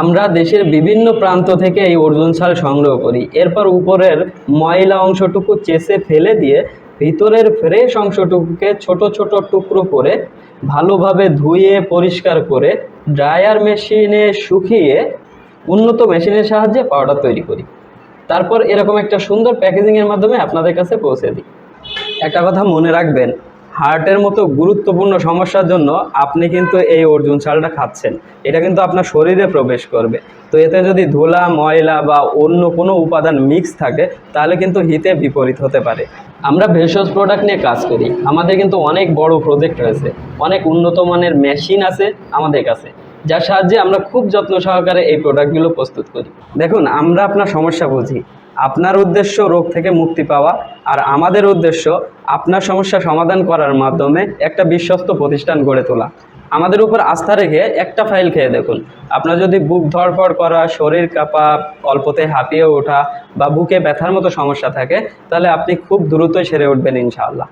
আমরা দেশের বিভিন্ন প্রান্ত থেকে এই অর্জুন ছাল সংগ্রহ করি। এরপর উপরের ময়লা অংশটুকু চেষে ফেলে দিয়ে ভিতরের ফ্রেশ অংশটুকুকে ছোট ছোট টুকরো করে ভালোভাবে ধুয়ে, পরিষ্কার করে ড্রায়ার মেশিনে শুকিয়ে উন্নত মেশিনের সাহায্যে পাউডার তৈরি করি। তারপর এরকম একটা সুন্দর প্যাকেজিংয়ের মাধ্যমে আপনাদের কাছে পৌঁছে দিই। একটা কথা মনে রাখবেন হার্টের মতো গুরুত্বপূর্ণ সমস্যার জন্য আপনি কিন্তু এই অর্জুন চালটা খাচ্ছেন। এটা কিন্তু আপনার শরীরে প্রবেশ করবে। তো এতে যদি ধুলা, ময়লা বা অন্য কোনো উপাদান মিক্স থাকে, তাহলে কিন্তু হিতে বিপরীত হতে পারে। আমরা ভেষজ প্রোডাক্ট নিয়ে কাজ করি। আমাদের কিন্তু অনেক বড় প্রজেক্ট রয়েছে। অনেক উন্নত মানের মেশিন আছে আমাদের কাছে। যার সাহায্যে আমরা খুব যত্ন সহকারে এই প্রোডাক্টগুলো প্রস্তুত করি। দেখুন, আমরা আপনার সমস্যা বুঝি। আপনার উদ্দেশ্য রোগ থেকে মুক্তি পাওয়া আর আমাদের উদ্দেশ্য আপনার সমস্যা সমাধান করার মাধ্যমে একটা বিশ্বস্ত প্রতিষ্ঠান গড়ে তোলা। আমাদের উপর আস্থা রেখে একটা ফাইল খেয়ে দেখুন। আপনার যদি বুক ধড়ফড় করা, শরীর কাঁপা অল্পতে হাঁপিয়ে ওঠা বা বুকে ব্যথার মতো সমস্যা থাকে, তাহলে আপনি খুব দ্রুতই সেরে উঠবেন ইনশাআল্লাহ।